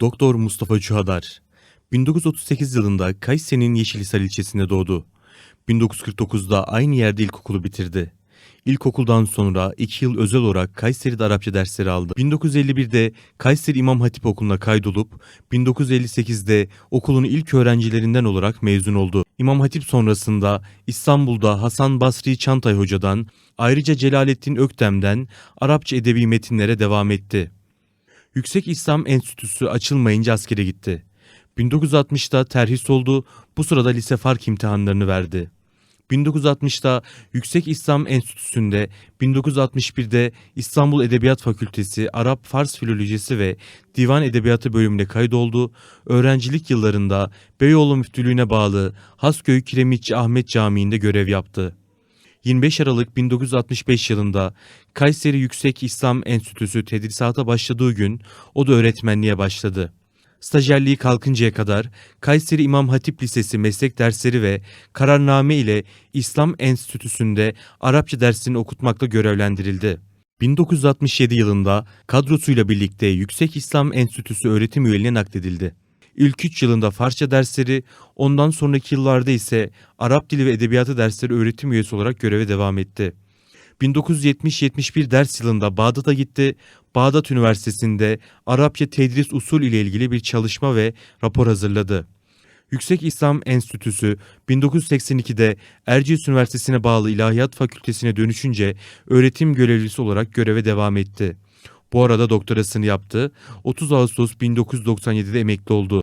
Doktor Mustafa Çuhadar 1938 yılında Kayseri'nin Yeşilhisar ilçesinde doğdu. 1949'da aynı yerde ilkokulu bitirdi. İlkokuldan sonra 2 yıl özel olarak Kayseri'de Arapça dersleri aldı. 1951'de Kayseri İmam Hatip Okulu'na kaydolup 1958'de okulun ilk öğrencilerinden olarak mezun oldu. İmam Hatip sonrasında İstanbul'da Hasan Basri Çantay Hoca'dan ayrıca Celalettin Öktem'den Arapça edebi metinlere devam etti. Yüksek İslam Enstitüsü açılmayınca askere gitti. 1960'da terhis oldu, bu sırada lise fark imtihanlarını verdi. 1960'da Yüksek İslam Enstitüsü'nde, 1961'de İstanbul Edebiyat Fakültesi Arap Fars Filolojisi ve Divan Edebiyatı bölümüne kaydoldu. Öğrencilik yıllarında Beyoğlu Müftülüğü'ne bağlı Hasköy Kiremitçi Ahmet Camii'nde görev yaptı. 25 Aralık 1965 yılında Kayseri Yüksek İslam Enstitüsü tedrisata başladığı gün o da öğretmenliğe başladı. Stajyerliği kalkıncaya kadar Kayseri İmam Hatip Lisesi meslek dersleri ve kararname ile İslam Enstitüsü'nde Arapça dersini okutmakla görevlendirildi. 1967 yılında kadrosuyla birlikte Yüksek İslam Enstitüsü öğretim üyeliğine nakledildi. İlk 3 yılında Farsça dersleri, ondan sonraki yıllarda ise Arap dili ve edebiyatı dersleri öğretim üyesi olarak göreve devam etti. 1970-71 ders yılında Bağdat'a gitti. Bağdat Üniversitesi'nde Arapça tedris usul ile ilgili bir çalışma ve rapor hazırladı. Yüksek İslam Enstitüsü 1982'de Erciyes Üniversitesi'ne bağlı İlahiyat Fakültesine dönüşünce öğretim görevlisi olarak göreve devam etti. Bu arada doktorasını yaptı. 30 Ağustos 1997'de emekli oldu.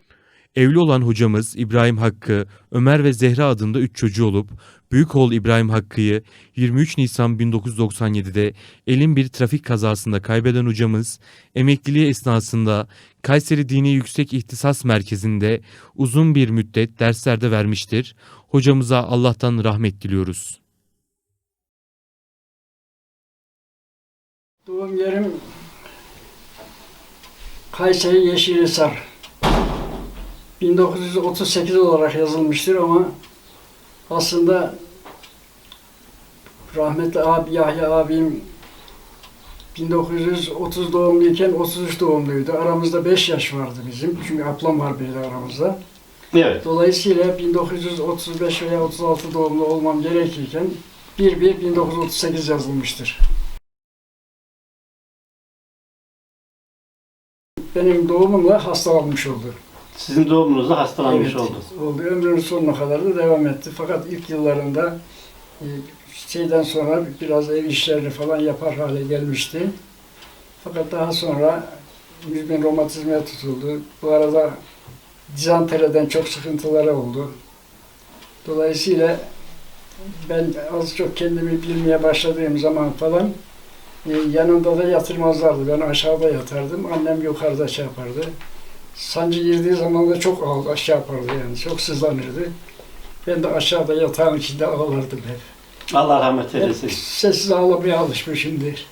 Evli olan hocamız İbrahim Hakkı, Ömer ve Zehra adında 3 çocuğu olup büyük oğul İbrahim Hakkı'yı 23 Nisan 1997'de elin bir trafik kazasında kaybeden hocamız emekliliği esnasında Kayseri Dini Yüksek İhtisas Merkezi'nde uzun bir müddet derslerde vermiştir. Hocamıza Allah'tan rahmet diliyoruz. Doğum yerim Kayseri Yeşilhisar. 1938 olarak yazılmıştır ama aslında rahmetli abi Yahya abim 1930 doğumluyken 33 doğumluydu. Aramızda 5 yaş vardı bizim. Çünkü ablam var bir de aramızda. Evet. Dolayısıyla 1935 veya 36 doğumlu olmam gerekirken 1-1-1938 yazılmıştır. Benim doğumumla hastalanmış oldu. Sizin doğumunuzda hastalanmış Evet, oldu. oldu. Ömrünün sonuna kadar da devam etti. Fakat ilk yıllarında e, şeyden sonra biraz ev işlerini falan yapar hale gelmişti. Fakat daha sonra müzmin romatizmaya tutuldu. Bu arada dizanteriden çok sıkıntıları oldu. Dolayısıyla ben az çok kendimi bilmeye başladığım zaman falan e, yanında da yatırmazlardı. Ben aşağıda yatardım. Annem yukarıda şey yapardı. Sancı girdiği zaman da çok ağlı, aşağı yapardı yani. Çok sızlanırdı. Ben de aşağıda yatağın içinde ağlardım hep. Allah rahmet Hep eylesin. sessiz ağlamaya alışmışımdır.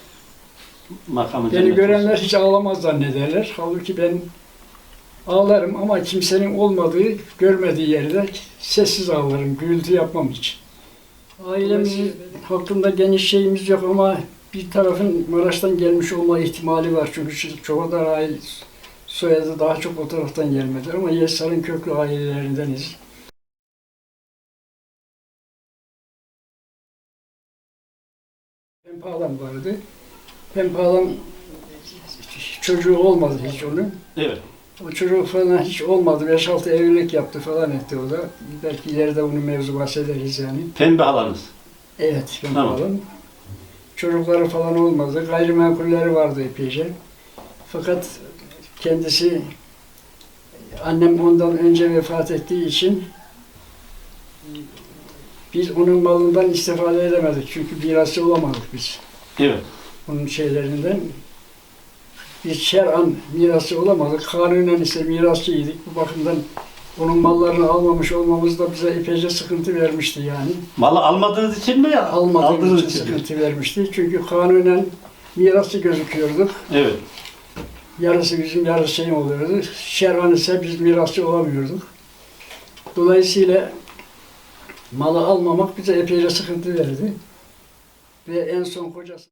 Makamı Beni cennet görenler olsun. hiç ağlamaz zannederler. Halbuki ben ağlarım ama kimsenin olmadığı, görmediği yerde sessiz ağlarım, gürültü yapmam için. Ailemizin hakkında geniş şeyimiz yok ama bir tarafın Maraş'tan gelmiş olma ihtimali var. Çünkü Çoğadar aile soyadı daha çok o taraftan gelmedi ama Yesar'ın köklü ailelerindeniz. Pempa vardı. Pempa çocuğu olmadı hiç onun. Evet. O çocuk falan hiç olmadı. 5-6 evlilik yaptı falan etti o da. Belki ileride bunu mevzu bahsederiz yani. Pembe halanız. Evet, ben Tamam. falan. Çocukları falan olmadı. Gayrimenkulleri vardı epeyce. Fakat kendisi annem ondan önce vefat ettiği için biz onun malından istifade edemedik. Çünkü mirasçı olamadık biz Evet. onun şeylerinden. Biz şer'an mirasçı olamadık. Kanunen ise mirasçıydık. Bu bakımdan onun mallarını almamış olmamız da bize epeyce sıkıntı vermişti yani. Malı almadığınız için mi ya? Almadığımız Aldığınız için için. mi? sıkıntı vermişti. Çünkü kanunen mirasçı gözüküyorduk. Evet. Yarısı bizim yarısı şeyim oluyordu. Şer'an ise biz mirasçı olamıyorduk. Dolayısıyla malı almamak bize epeyce sıkıntı verdi. Ve en son kocası